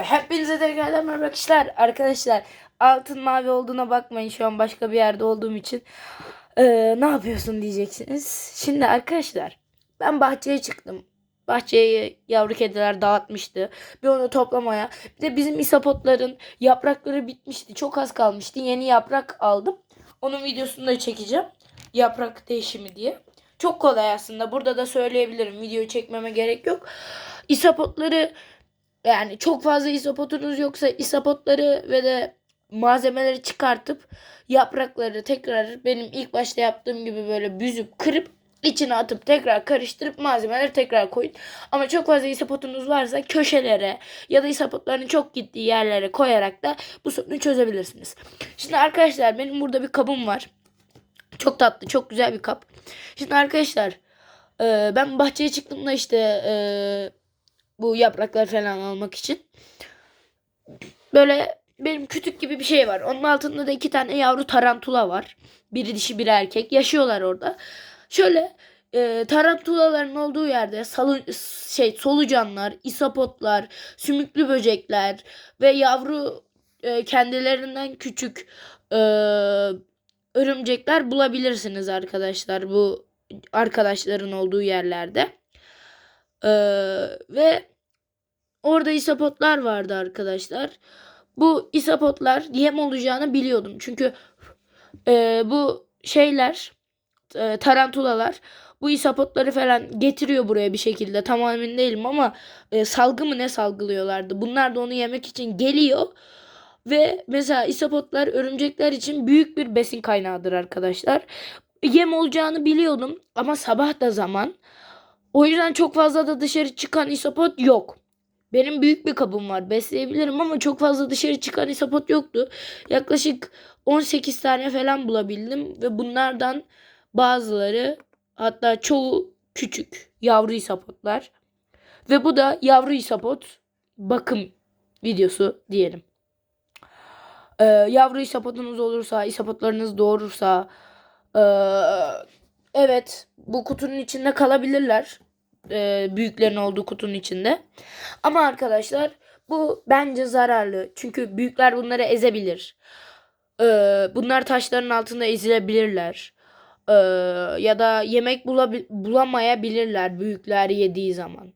Hepinize tekrardan merhaba arkadaşlar. Arkadaşlar altın mavi olduğuna bakmayın şu an başka bir yerde olduğum için. Ee, ne yapıyorsun diyeceksiniz. Şimdi arkadaşlar ben bahçeye çıktım. Bahçeyi yavru kediler dağıtmıştı. Bir onu toplamaya. Bir de bizim isapotların yaprakları bitmişti. Çok az kalmıştı. Yeni yaprak aldım. Onun videosunu da çekeceğim. Yaprak değişimi diye. Çok kolay aslında. Burada da söyleyebilirim. Videoyu çekmeme gerek yok. İsapotları yani çok fazla isopotunuz yoksa isopotları ve de malzemeleri çıkartıp yaprakları tekrar benim ilk başta yaptığım gibi böyle büzüp kırıp içine atıp tekrar karıştırıp malzemeleri tekrar koyun. Ama çok fazla isopotunuz varsa köşelere ya da isopotların çok gittiği yerlere koyarak da bu sorunu çözebilirsiniz. Şimdi arkadaşlar benim burada bir kabım var. Çok tatlı, çok güzel bir kap. Şimdi arkadaşlar ben bahçeye çıktığımda işte bu yapraklar falan almak için. Böyle benim kütük gibi bir şey var. Onun altında da iki tane yavru tarantula var. Biri dişi biri erkek. Yaşıyorlar orada. Şöyle e, tarantulaların olduğu yerde salı, şey solucanlar, isapotlar, sümüklü böcekler ve yavru e, kendilerinden küçük e, örümcekler bulabilirsiniz arkadaşlar bu arkadaşların olduğu yerlerde. Ee, ve orada isapotlar vardı arkadaşlar. Bu isapotlar yem olacağını biliyordum. Çünkü e, bu şeyler e, tarantulalar bu isapotları falan getiriyor buraya bir şekilde. Tam emin değilim ama e, salgı mı ne salgılıyorlardı. Bunlar da onu yemek için geliyor. Ve mesela isapotlar örümcekler için büyük bir besin kaynağıdır arkadaşlar. Yem olacağını biliyordum ama sabah da zaman. O yüzden çok fazla da dışarı çıkan isopot yok. Benim büyük bir kabım var. Besleyebilirim ama çok fazla dışarı çıkan isopot yoktu. Yaklaşık 18 tane falan bulabildim ve bunlardan bazıları hatta çoğu küçük yavru isapotlar. Ve bu da yavru isapot bakım videosu diyelim. Ee, yavru isapotunuz olursa, isapotlarınız doğurursa ee, evet bu kutunun içinde kalabilirler. Ee, büyüklerin olduğu kutunun içinde. Ama arkadaşlar bu bence zararlı. Çünkü büyükler bunları ezebilir. Ee, bunlar taşların altında ezilebilirler. Ee, ya da yemek bulamayabilirler büyükler yediği zaman.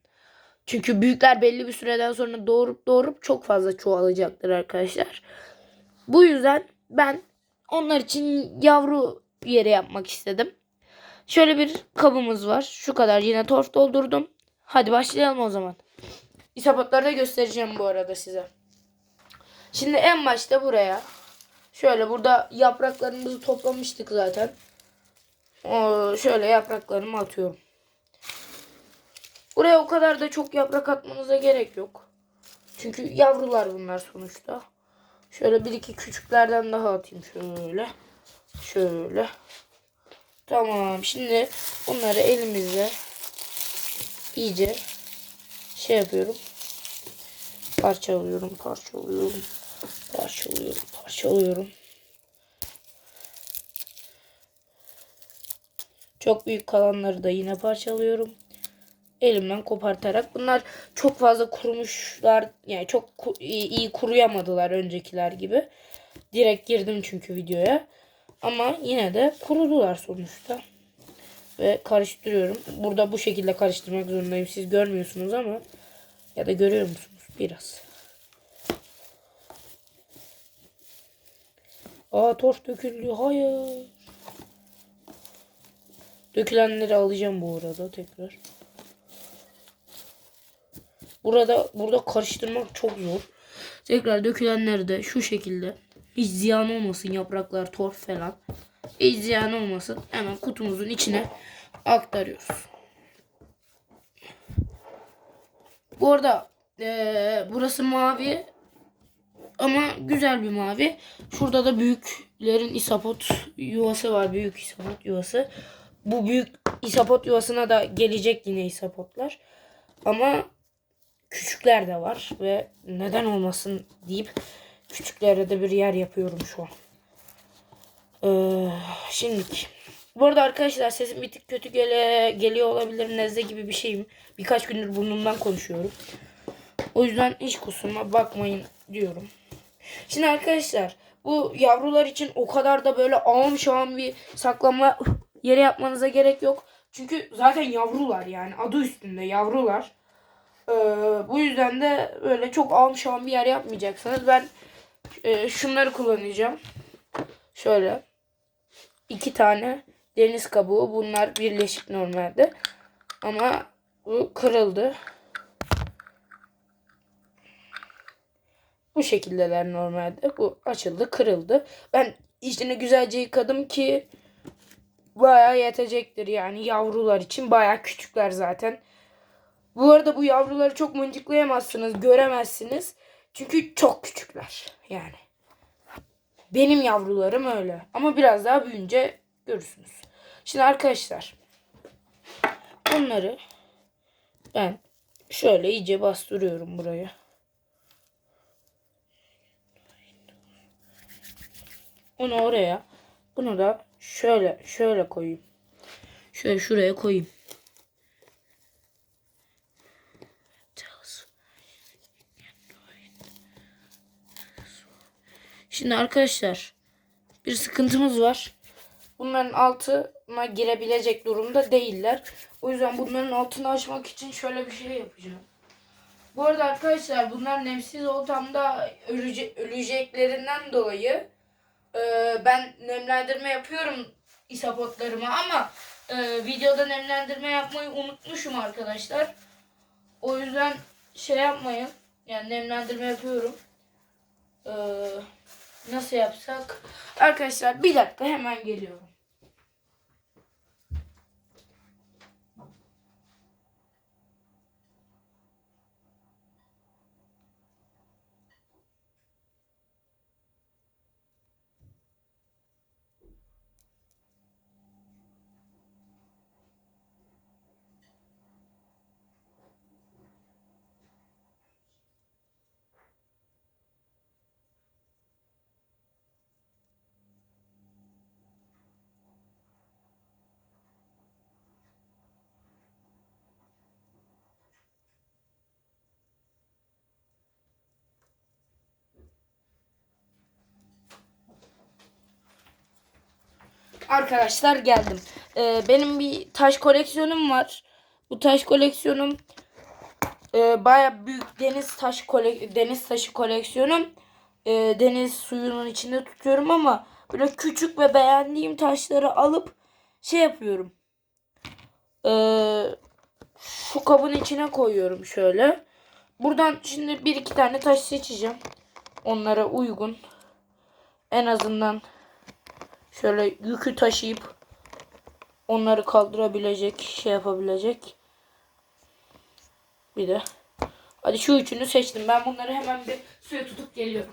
Çünkü büyükler belli bir süreden sonra doğurup doğurup çok fazla çoğalacaktır arkadaşlar. Bu yüzden ben onlar için yavru yere yapmak istedim. Şöyle bir kabımız var. Şu kadar yine torf doldurdum. Hadi başlayalım o zaman. İsapotları da göstereceğim bu arada size. Şimdi en başta buraya şöyle burada yapraklarımızı toplamıştık zaten. Şöyle yapraklarımı atıyorum. Buraya o kadar da çok yaprak atmanıza gerek yok. Çünkü yavrular bunlar sonuçta. Şöyle bir iki küçüklerden daha atayım şöyle. Şöyle. Tamam. Şimdi bunları elimizle iyice şey yapıyorum. Parçalıyorum, parçalıyorum. Parçalıyorum, parçalıyorum. Çok büyük kalanları da yine parçalıyorum. Elimden kopartarak. Bunlar çok fazla kurumuşlar. Yani çok iyi kuruyamadılar öncekiler gibi. Direkt girdim çünkü videoya. Ama yine de kurudular sonuçta. Ve karıştırıyorum. Burada bu şekilde karıştırmak zorundayım. Siz görmüyorsunuz ama ya da görüyor musunuz? Biraz. Aa torf döküldü. Hayır. Dökülenleri alacağım bu arada tekrar. Burada burada karıştırmak çok zor. Tekrar dökülenleri de şu şekilde hiç ziyan olmasın yapraklar, torf falan. Hiç ziyan olmasın. Hemen kutumuzun içine aktarıyoruz. Bu arada eee, burası mavi ama güzel bir mavi. Şurada da büyüklerin isapot yuvası var. Büyük isapot yuvası. Bu büyük isapot yuvasına da gelecek yine isapotlar. Ama küçükler de var ve neden olmasın deyip küçüklere de bir yer yapıyorum şu an. Ee, şimdilik. Bu arada arkadaşlar sesim bir tık kötü gele, geliyor olabilir. Nezle gibi bir şeyim. Birkaç gündür burnumdan konuşuyorum. O yüzden hiç kusuruma bakmayın diyorum. Şimdi arkadaşlar bu yavrular için o kadar da böyle ağım şağım bir saklama yeri yapmanıza gerek yok. Çünkü zaten yavrular yani adı üstünde yavrular. Ee, bu yüzden de böyle çok ağım şağım bir yer yapmayacaksınız. Ben e, şunları kullanacağım. Şöyle iki tane deniz kabuğu. Bunlar birleşik normalde. Ama bu kırıldı. Bu şekildeler normalde. Bu açıldı, kırıldı. Ben içini güzelce yıkadım ki bayağı yetecektir yani yavrular için. Bayağı küçükler zaten. Bu arada bu yavruları çok mıncıklayamazsınız, göremezsiniz. Çünkü çok küçükler yani. Benim yavrularım öyle. Ama biraz daha büyüyünce görürsünüz. Şimdi arkadaşlar bunları ben şöyle iyice bastırıyorum buraya. Onu oraya. Bunu da şöyle şöyle koyayım. Şöyle şuraya koyayım. Şimdi arkadaşlar bir sıkıntımız var. Bunların altına girebilecek durumda değiller. O yüzden bunların altını açmak için şöyle bir şey yapacağım. Bu arada arkadaşlar bunlar nemsiz ortamda ölece öleceklerinden dolayı e, ben nemlendirme yapıyorum isapotlarıma ama e, videoda nemlendirme yapmayı unutmuşum arkadaşlar. O yüzden şey yapmayın. Yani nemlendirme yapıyorum. Ee, nasıl yapsak? Arkadaşlar bir dakika hemen geliyorum. Arkadaşlar geldim. Ee, benim bir taş koleksiyonum var. Bu taş koleksiyonum e, baya büyük deniz taş kole deniz taşı koleksiyonum. E, deniz suyunun içinde tutuyorum ama böyle küçük ve beğendiğim taşları alıp şey yapıyorum. E, şu kabın içine koyuyorum şöyle. Buradan şimdi bir iki tane taş seçeceğim. Onlara uygun. En azından şöyle yükü taşıyıp onları kaldırabilecek, şey yapabilecek. Bir de. Hadi şu üçünü seçtim. Ben bunları hemen bir suya tutup geliyorum.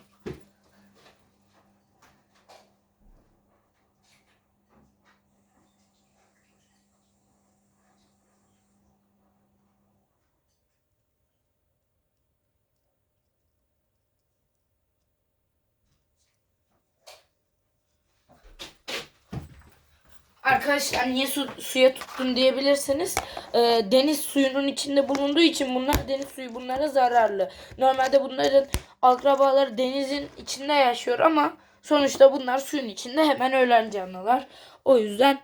Arkadaşlar niye su, suya tuttun diyebilirsiniz. Ee, deniz suyunun içinde bulunduğu için bunlar deniz suyu bunlara zararlı. Normalde bunların akrabaları denizin içinde yaşıyor ama sonuçta bunlar suyun içinde hemen ölen canlılar. O yüzden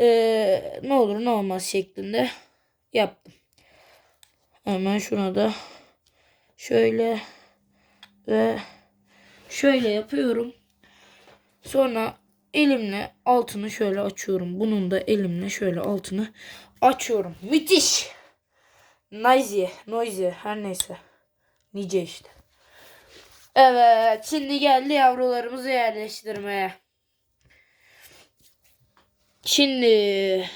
ee, ne olur ne olmaz şeklinde yaptım. Hemen şuna da şöyle ve şöyle yapıyorum. Sonra elimle altını şöyle açıyorum. Bunun da elimle şöyle altını açıyorum. Müthiş. Noisy, noisy her neyse. Nice işte. Evet, şimdi geldi yavrularımızı yerleştirmeye. Şimdi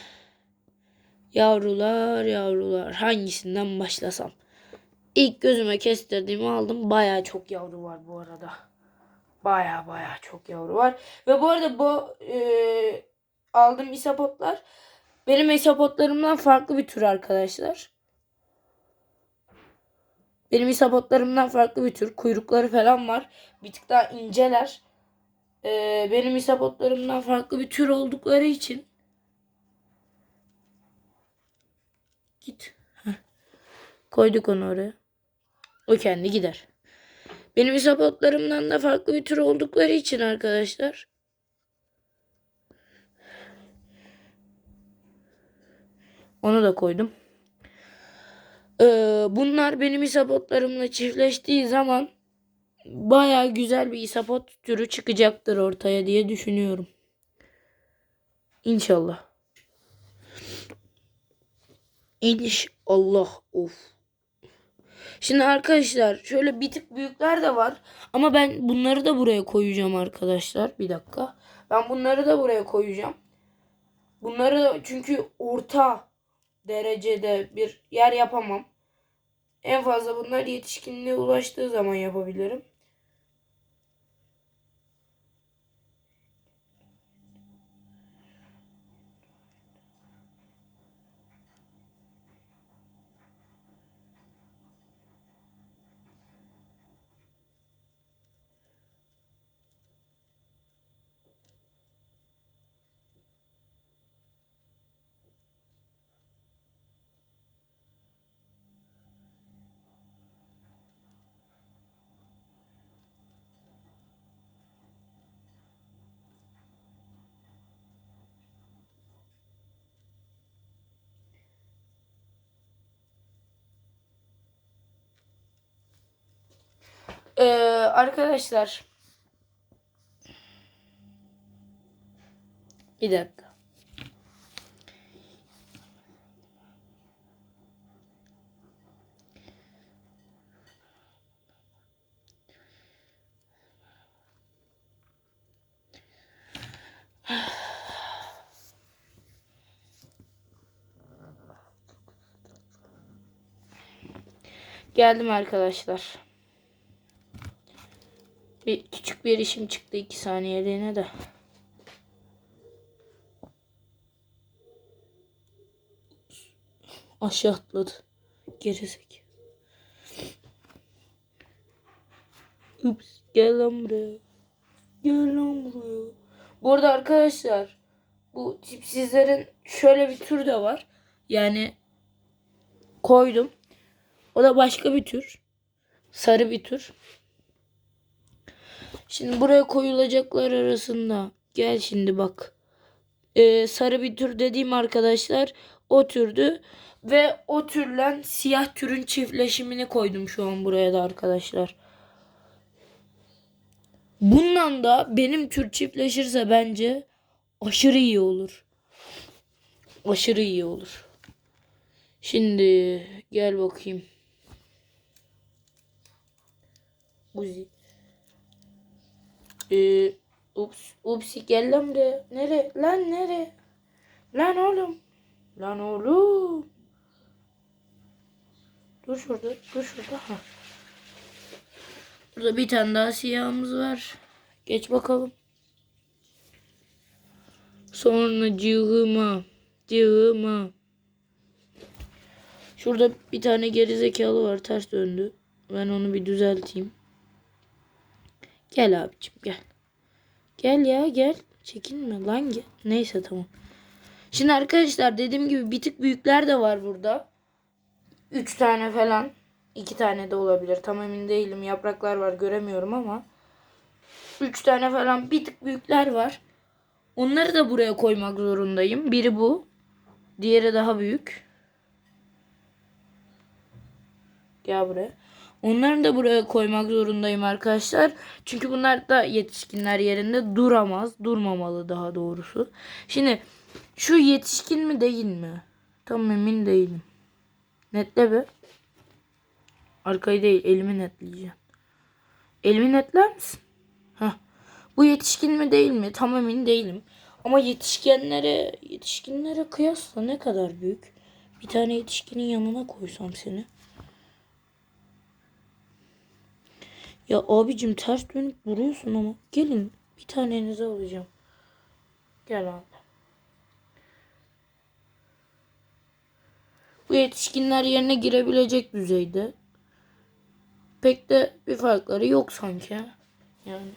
yavrular, yavrular hangisinden başlasam? İlk gözüme kestirdiğimi aldım. Baya çok yavru var bu arada. Baya baya çok yavru var. Ve bu arada bu e, aldığım isapotlar benim isapotlarımdan farklı bir tür arkadaşlar. Benim isapotlarımdan farklı bir tür. Kuyrukları falan var. Bir tık daha inceler. E, benim isapotlarımdan farklı bir tür oldukları için git. Heh. Koyduk onu oraya. O kendi gider. Benim isapotlarımdan da farklı bir tür oldukları için arkadaşlar. Onu da koydum. Ee, bunlar benim isapotlarımla çiftleştiği zaman baya güzel bir isapot türü çıkacaktır ortaya diye düşünüyorum. İnşallah. İnşallah. Of. Şimdi arkadaşlar şöyle bir tık büyükler de var. Ama ben bunları da buraya koyacağım arkadaşlar. Bir dakika. Ben bunları da buraya koyacağım. Bunları da çünkü orta derecede bir yer yapamam. En fazla bunlar yetişkinliğe ulaştığı zaman yapabilirim. Ee, arkadaşlar. Bir dakika. Geldim arkadaşlar. Bir küçük bir işim çıktı iki saniyeliğine de. Aşağı atladı. Gerizek. Ups. Gel lan buraya. Gel lan buraya. Bu arada arkadaşlar bu tipsizlerin şöyle bir tür de var. Yani koydum. O da başka bir tür. Sarı bir tür. Şimdi buraya koyulacaklar arasında. Gel şimdi bak. Ee, sarı bir tür dediğim arkadaşlar o türdü. Ve o türlen siyah türün çiftleşimini koydum şu an buraya da arkadaşlar. Bundan da benim tür çiftleşirse bence aşırı iyi olur. Aşırı iyi olur. Şimdi gel bakayım. Uzi. Ee, ups, upsi gel lan buraya. Nere? Lan nere? Lan oğlum. Lan oğlum. Dur şurada, dur şurada. Ha. Burada bir tane daha siyahımız var. Geç bakalım. Sonra cığıma, cığıma. Şurada bir tane gerizekalı var ters döndü. Ben onu bir düzelteyim. Gel abicim gel. Gel ya gel. Çekinme lan gel. Neyse tamam. Şimdi arkadaşlar dediğim gibi bir tık büyükler de var burada. 3 tane falan. 2 tane de olabilir. Tam emin değilim. Yapraklar var göremiyorum ama. 3 tane falan bir tık büyükler var. Onları da buraya koymak zorundayım. Biri bu. Diğeri daha büyük. Gel buraya. Onları da buraya koymak zorundayım arkadaşlar. Çünkü bunlar da yetişkinler yerinde duramaz. Durmamalı daha doğrusu. Şimdi şu yetişkin mi değil mi? Tam emin değilim. Netle be. Arkayı değil elimi netleyeceğim. Elimi netler misin? Heh. Bu yetişkin mi değil mi? Tam emin değilim. Ama yetişkinlere yetişkinlere kıyasla ne kadar büyük? Bir tane yetişkinin yanına koysam seni. Ya abicim ters dönüp duruyorsun ama. Gelin bir tanenizi alacağım. Gel abi. Bu yetişkinler yerine girebilecek düzeyde. Pek de bir farkları yok sanki. Yani.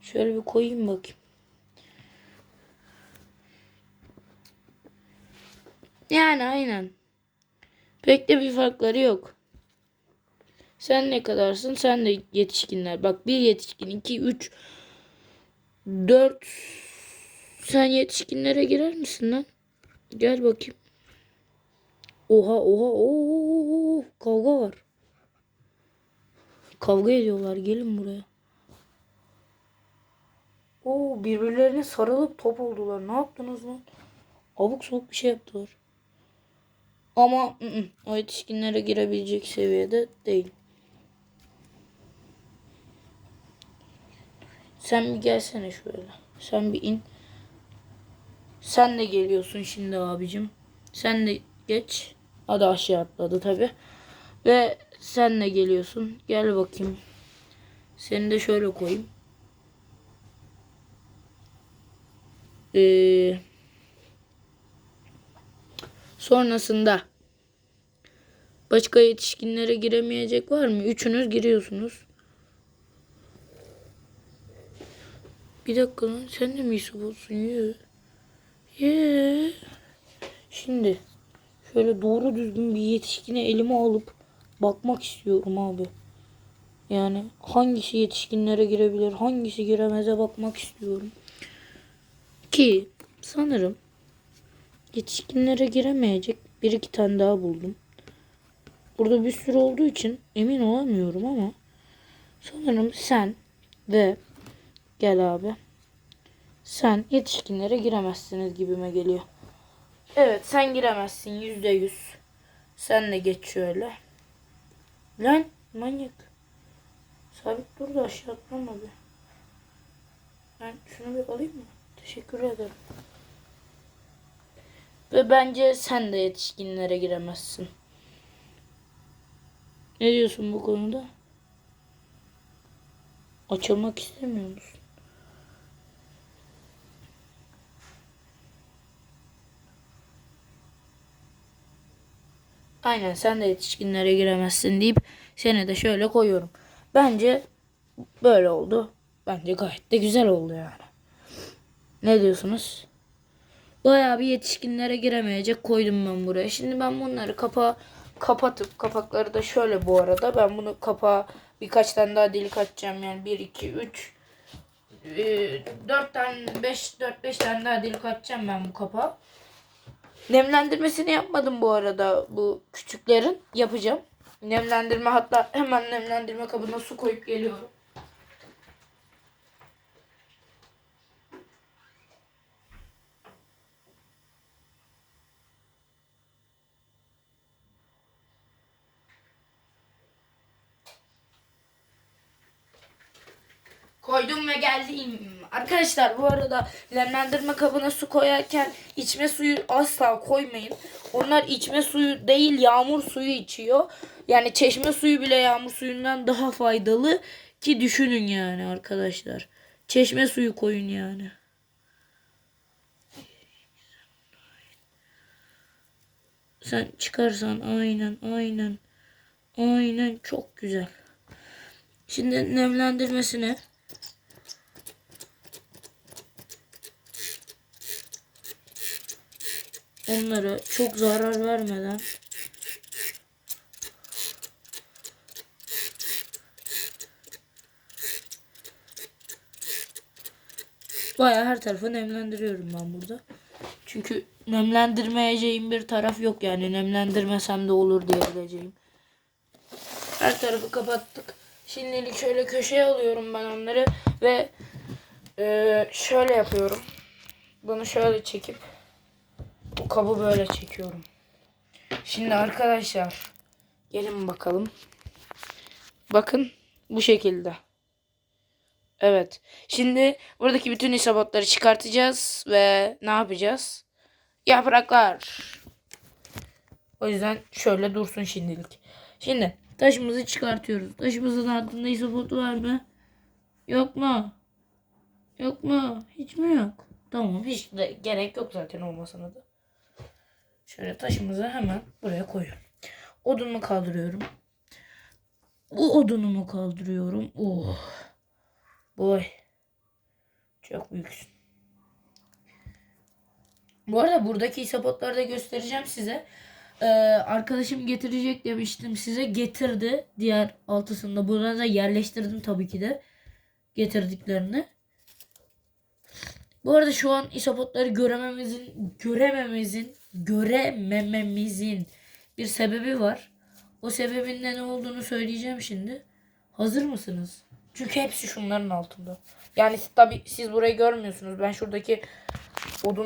Şöyle bir koyayım bakayım. Yani aynen. Pek de bir farkları yok. Sen ne kadarsın? Sen de yetişkinler. Bak bir yetişkin, iki, üç, dört. Sen yetişkinlere girer misin lan? Gel bakayım. Oha oha ooo kavga var. Kavga ediyorlar. Gelin buraya. Oo birbirlerine sarılıp top oldular. Ne yaptınız lan? Abuk sabuk bir şey yaptılar. Ama ı -ı, o yetişkinlere girebilecek seviyede değil. Sen bir gelsene şöyle. Sen bir in. Sen de geliyorsun şimdi abicim. Sen de geç. Hadi aşağı atladı tabi. Ve sen de geliyorsun. Gel bakayım. Seni de şöyle koyayım. Ee, sonrasında başka yetişkinlere giremeyecek var mı? Üçünüz giriyorsunuz. Bir dakika lan sen de mi Yusuf olsun? Ye. Ye. Şimdi şöyle doğru düzgün bir yetişkine elime alıp bakmak istiyorum abi. Yani hangisi yetişkinlere girebilir, hangisi giremeze bakmak istiyorum. Ki sanırım yetişkinlere giremeyecek bir iki tane daha buldum. Burada bir sürü olduğu için emin olamıyorum ama sanırım sen ve gel abi sen yetişkinlere giremezsiniz gibime geliyor. Evet sen giremezsin yüzde yüz. Sen de geç şöyle. Lan manyak. Sabit dur da aşağı atlama bir. Ben şunu bir alayım mı? Teşekkür ederim. Ve bence sen de yetişkinlere giremezsin. Ne diyorsun bu konuda? Açılmak istemiyor musun? Aynen sen de yetişkinlere giremezsin deyip seni de şöyle koyuyorum. Bence böyle oldu. Bence gayet de güzel oldu yani. Ne diyorsunuz? Bayağı bir yetişkinlere giremeyecek koydum ben buraya. Şimdi ben bunları kapa kapatıp kapakları da şöyle bu arada. Ben bunu kapağa birkaç tane daha delik açacağım. Yani 1, 2, 3, 4 tane 5 4 5 tane daha delik açacağım ben bu kapağa. Nemlendirmesini yapmadım bu arada bu küçüklerin. Yapacağım. Nemlendirme hatta hemen nemlendirme kabına su koyup geliyorum. Koydum ve geldim. Arkadaşlar bu arada nemlendirme kabına su koyarken içme suyu asla koymayın. Onlar içme suyu değil yağmur suyu içiyor. Yani çeşme suyu bile yağmur suyundan daha faydalı ki düşünün yani arkadaşlar. Çeşme suyu koyun yani. Sen çıkarsan aynen aynen. Aynen çok güzel. Şimdi nemlendirmesine onlara çok zarar vermeden Baya her tarafı nemlendiriyorum ben burada. Çünkü nemlendirmeyeceğim bir taraf yok yani nemlendirmesem de olur diyebileceğim. Her tarafı kapattık. Şimdilik şöyle köşeye alıyorum ben onları ve e, şöyle yapıyorum. Bunu şöyle çekip kabı böyle çekiyorum. Şimdi arkadaşlar gelin bakalım. Bakın bu şekilde. Evet. Şimdi buradaki bütün isabotları çıkartacağız ve ne yapacağız? Yapraklar. O yüzden şöyle dursun şimdilik. Şimdi taşımızı çıkartıyoruz. Taşımızın altında isabot var mı? Yok mu? Yok mu? Hiç mi yok? Tamam hiç de gerek yok zaten olmasına da. Şöyle taşımızı hemen buraya koyuyorum. Odunumu kaldırıyorum. Bu odunumu kaldırıyorum. Oh. Boy. Çok büyüksün. Bu arada buradaki isapotları da göstereceğim size. Ee, arkadaşım getirecek demiştim size. Getirdi. Diğer altısında. Burada da yerleştirdim tabii ki de. Getirdiklerini. Bu arada şu an isopotları görememizin, görememizin, göremememizin bir sebebi var. O sebebin de ne olduğunu söyleyeceğim şimdi. Hazır mısınız? Çünkü hepsi şunların altında. Yani tabii siz burayı görmüyorsunuz. Ben şuradaki odun